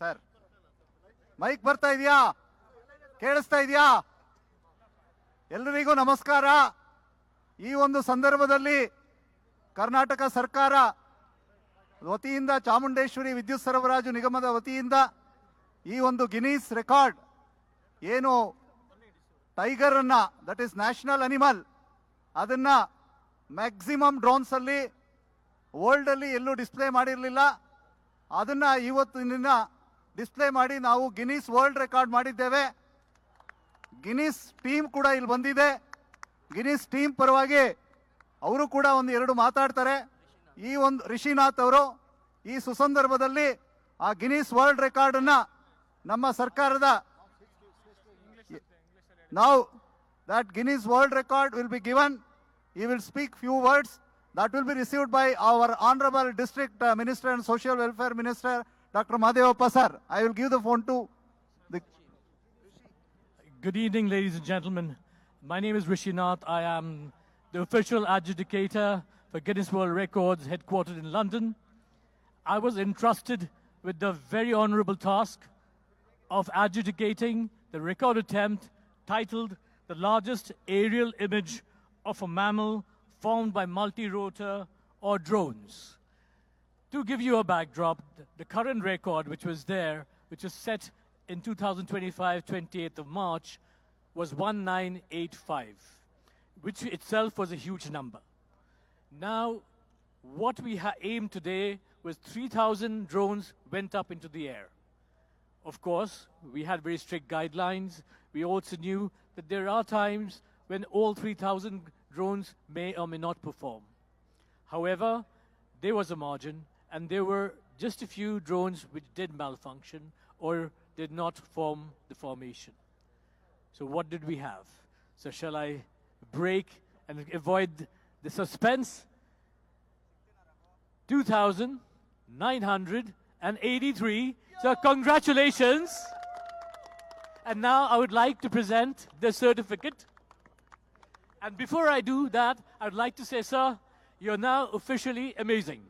Sir. Mic ಬರ್ತಾ ಇದೆಯಾ? ಕೇಳಿಸ್ತಾ ಇದೆಯಾ? ಎಲ್ಲರಿಗೂ ನಮಸ್ಕಾರ. ಈ ಒಂದು ಸಂದರ್ಭದಲ್ಲಿ ಕರ್ನಾಟಕ ಸರ್ಕಾರ ವತಿಯಿಂದ ಚಾಮುಂಡೇಶ್ವರಿ ವಿದ್ಯುತ್ ಸರಬರಾಜು ನಿಗಮದ ವತಿಯಿಂದ ಈ ಒಂದು ಗಿನೀಸ್ ರೆಕಾರ್ಡ್ ಏನು ಟೈಗರ್ ಅನ್ನ ದಟ್ ಈಸ್ ನ್ಯಾಷನಲ್ ಅನಿಮಲ್, ಅದನ್ನ ಮ್ಯಾಕ್ಸಿಮಮ್ ಡ್ರೋನ್ಸ್ ಅಲ್ಲಿ ವರ್ಲ್ಡ್ ಅಲ್ಲಿ ಎಲ್ಲೂ ಡಿಸ್ಪ್ಲೇ ಮಾಡಿರಲಿಲ್ಲ. ಅದನ್ನ ಇವತ್ತಿನ ಡಿಸ್ಪ್ಲೇ ಮಾಡಿ ನಾವು ಗಿನೀಸ್ ವರ್ಲ್ಡ್ ರೆಕಾರ್ಡ್ ಮಾಡಿದ್ದೇವೆ. ಗಿನೀಸ್ ಟೀಮ್ ಕೂಡ ಇಲ್ಲಿ ಬಂದಿದೆ. ಗಿನೀಸ್ ಟೀಮ್ ಪರವಾಗಿ ಅವರು ಕೂಡ ಒಂದು ಎರಡು ಮಾತಾಡ್ತಾರೆ. ಈ ಒಂದು ರಿಷಿನಾಥ್ ಅವರು ಈ ಸುಸಂದರ್ಭದಲ್ಲಿ ಆ ಗಿನೀಸ್ ವರ್ಲ್ಡ್ ರೆಕಾರ್ಡ್ ಅನ್ನ ನಮ್ಮ ಸರ್ಕಾರದ ನಾವು that Guinness world record will be given. He will speak few words that will be received by our Honorable District minister and Social Welfare Minister, Dr. Madheva Sir. I will give the phone to the Good evening, ladies and gentlemen. My name is Rishi Nath. I am the official adjudicator for Guinness World Records, headquartered in London. I was entrusted with the very honorable task of adjudicating the record attempt titled The Largest Aerial Image of a Mammal Formed by Multi-Rotor or Drones. To give you a backdrop, the current record, which was there, which was set in 2025, 28th of March, was 1985, which itself was a huge number. Now, what we ha- aimed today was 3,000 drones went up into the air. Of course, we had very strict guidelines. We also knew that there are times when all 3,000 drones may or may not perform. However, there was a margin, and there were just a few drones which did malfunction or did not form the formation. So, what did we have? So, shall I break and avoid the suspense? 2,983. So, congratulations. And now I would like to present the certificate. And before I do that, I'd like to say, sir, you're now officially amazing.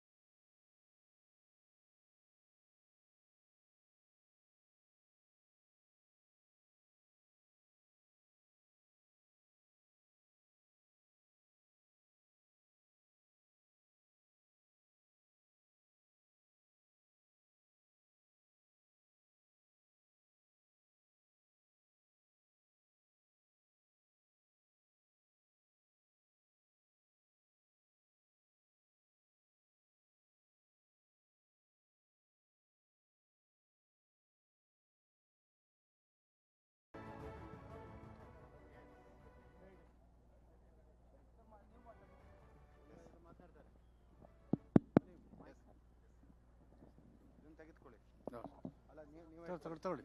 ತಗೊಳ್ಳಿ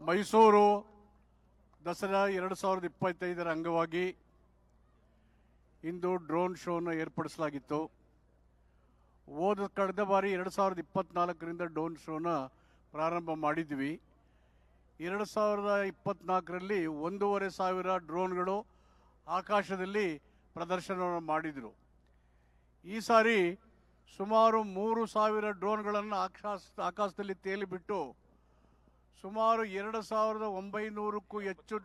ಮೈಸೂರು ದಸರಾ ಎರಡು ಸಾವಿರದ ಇಪ್ಪತ್ತೈದರ ಅಂಗವಾಗಿ ಇಂದು drone ಶೋನ ಏರ್ಪಡಿಸಲಾಗಿತ್ತು. ಹೋದ ಕಳೆದ ಬಾರಿ ಎರಡು ಸಾವಿರದ ಇಪ್ಪತ್ನಾಲ್ಕರಿಂದ ಡ್ರೋನ್ ಶೋನ ಪ್ರಾರಂಭ ಮಾಡಿದ್ವಿ. ಎರಡು ಸಾವಿರದ ಇಪ್ಪತ್ನಾಲ್ಕರಲ್ಲಿ ಒಂದೂವರೆ ಸಾವಿರ ಡ್ರೋನ್ಗಳು ಆಕಾಶದಲ್ಲಿ ಪ್ರದರ್ಶನವನ್ನು ಮಾಡಿದರು. ಈ ಸಾರಿ ಸುಮಾರು ಮೂರು ಸಾವಿರ ಡ್ರೋನ್ಗಳನ್ನು ಆಕಾಶ, ಆಕಾಶದಲ್ಲಿ ತೇಲಿಬಿಟ್ಟು ಸುಮಾರು ಎರಡು ಸಾವಿರದ ಒಂಬೈನೂರಕ್ಕೂ ಹೆಚ್ಚು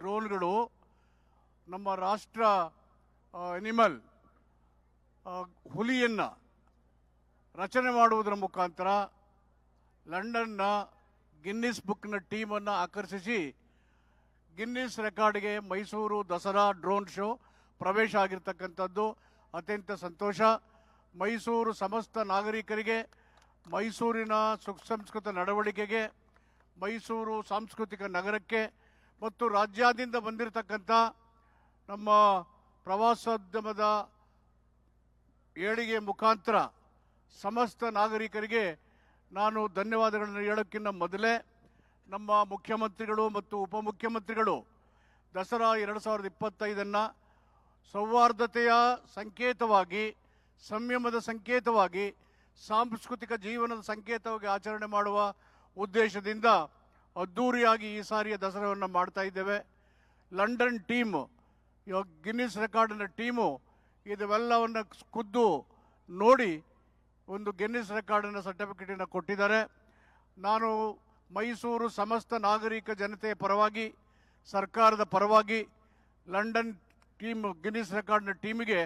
ಡ್ರೋನ್ಗಳು ನಮ್ಮ ರಾಷ್ಟ್ರ ಅನಿಮಲ್ ಹುಲಿಯನ್ನು ರಚನೆ ಮಾಡುವುದರ ಮುಖಾಂತರ ಲಂಡನ್ನ ಗಿನ್ನಿಸ್ ಬುಕ್ನ ಟೀಮನ್ನು ಆಕರ್ಷಿಸಿ ಗಿನ್ನಿಸ್ ರೆಕಾರ್ಡ್ಗೆ ಮೈಸೂರು ದಸರಾ ಡ್ರೋನ್ ಶೋ ಪ್ರವೇಶ ಆಗಿರ್ತಕ್ಕಂಥದ್ದು ಅತ್ಯಂತ ಸಂತೋಷ. ಮೈಸೂರು ಸಮಸ್ತ ನಾಗರಿಕರಿಗೆ, ಮೈಸೂರಿನ ಸುಸಂಸ್ಕೃತ ನಡವಳಿಕೆಗೆ, ಮೈಸೂರು ಸಾಂಸ್ಕೃತಿಕ ನಗರಕ್ಕೆ ಮತ್ತು ರಾಜ್ಯಾದ್ಯಂತ ಬಂದಿರತಕ್ಕಂಥ ನಮ್ಮ ಪ್ರವಾಸೋದ್ಯಮದ ಏಳಿಗೆ ಮುಖಾಂತರ ಸಮಸ್ತ ನಾಗರಿಕರಿಗೆ ನಾನು ಧನ್ಯವಾದಗಳನ್ನು ಹೇಳೋಕ್ಕಿಂತ ಮೊದಲೇ ನಮ್ಮ ಮುಖ್ಯಮಂತ್ರಿಗಳು ಮತ್ತು ಉಪಮುಖ್ಯಮಂತ್ರಿಗಳು ದಸರಾ ಎರಡು ಸಾವಿರದ ಇಪ್ಪತ್ತೈದನ್ನು ಸೌಹಾರ್ದತೆಯ ಸಂಕೇತವಾಗಿ, ಸಂಯಮದ ಸಂಕೇತವಾಗಿ, ಸಾಂಸ್ಕೃತಿಕ ಜೀವನದ ಸಂಕೇತವಾಗಿ ಆಚರಣೆ ಮಾಡುವ ಉದ್ದೇಶದಿಂದ ಅದ್ಧೂರಿಯಾಗಿ ಈ ಸಾರಿಯ ದಸರಾವನ್ನು ಮಾಡ್ತಾ ಇದ್ದೇವೆ. ಲಂಡನ್ ಟೀಮ್, ಇವಾಗ ಗಿನ್ನಿಸ್ ರೆಕಾರ್ಡಿನ ಟೀಮು ಇದೆಲ್ಲವನ್ನು ಖುದ್ದು ನೋಡಿ ಒಂದು ಗಿನ್ನಿಸ್ ರೆಕಾರ್ಡಿನ ಸರ್ಟಿಫಿಕೇಟನ್ನು ಕೊಟ್ಟಿದ್ದಾರೆ. ನಾನು ಮೈಸೂರು ಸಮಸ್ತ ನಾಗರಿಕ ಜನತೆಯ ಪರವಾಗಿ, ಸರ್ಕಾರದ ಪರವಾಗಿ ಲಂಡನ್ ಟೀಮ್ ಗಿನ್ನಿಸ್ ರೆಕಾರ್ಡ್ನ ಟೀಮಿಗೆ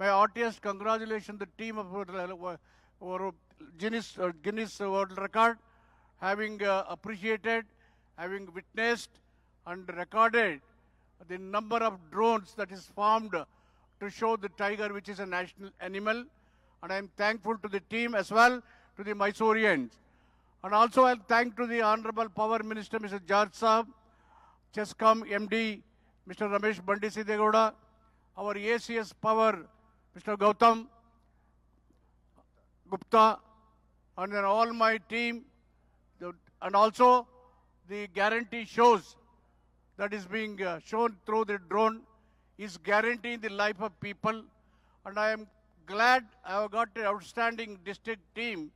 my artist congratulation the team ಅವರು Guinness Guinness world record having uh, appreciated, having witnessed and recorded the number of drones that is formed to show the tiger, which is a national animal. And I am thankful to the team as well, to the Mysoreans. And also I'll thank to the Honorable Power Minister, Mr. George Saab, Chescom MD, Mr. Ramesh Bandisi Degoda, our ACS Power, Mr. Gautam, Gupta, and then all my team, and also the guarantee shows that is being uh, shown through the drone is guaranteeing the life of people. And I am glad I have got an outstanding district team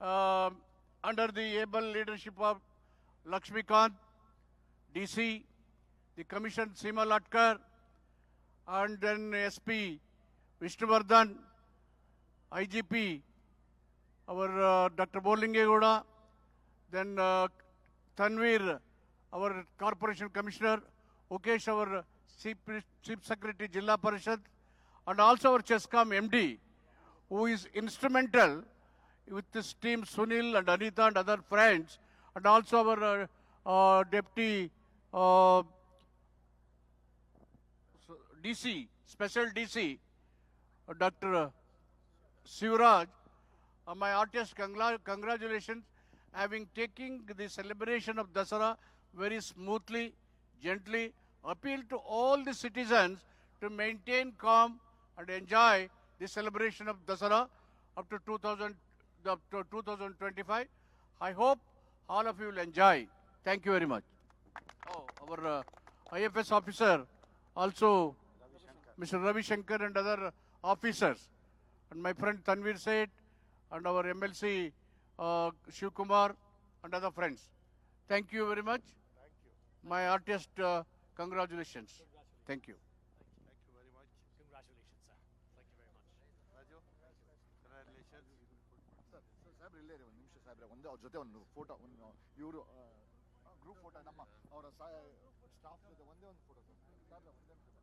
uh, under the able leadership of Lakshmikant, DC, the Commission Seema Latkar, and then SP Vishnuvardhan, IGP, our uh, Dr. Bolingegowda, then uh, Tanvir, our Corporation Commissioner, Ukesh, our Chief, Chief Secretary, Jilla Parishad, and also our Chescom MD, who is instrumental with this team, Sunil and Anita and other friends, and also our uh, uh, Deputy uh, DC, Special DC, uh, Dr. Sivraj, uh, my artist, congratulations, having taken the celebration of Dasara very smoothly, gently, appeal to all the citizens to maintain calm and enjoy the celebration of Dasara up to 2000, up to 2025. I hope all of you will enjoy. Thank you very much. Oh, our uh, IFS officer, also Mr. Ravi Shankar and other officers, and my friend Tanvir Seth, and our MLC uh, Shiv Kumar, and other friends. Thank you very much. Thank you. My artist, uh, congratulations. Thank you. Congratulations, sir. Thank you very much. ಸಾಹೇಬ್ರು ಇಲ್ಲೇ ಒಂದು ನಿಮಿಷ ಸಾಹೇಬ್ರೆ ಒಂದೇ ಅವ್ರ ಜೊತೆ ಒಂದು photo ಒಂದು ಇವರು ಗ್ರೂಪ್ ಫೋಟೋ ನಮ್ಮ ಅವರ ಸ್ಟಾಫ್ ಜೊತೆ ಒಂದೇ ಒಂದು ಫೋಟೋ ಸಾಹೇಬ್ರೆ ಒಂದೇ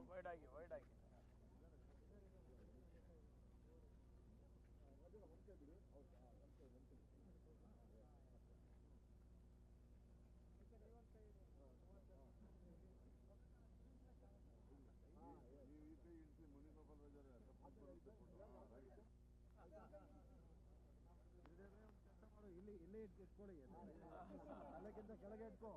ಒಂದು ಆಗಿ ವೈಡ್ ಇಲ್ಲೇ ಇಟ್ಕೊಳ್ಳಿ ಅಲ್ಲಕ್ಕಿಂತ ಕೆಳಗೆ ಇಟ್ಕೋ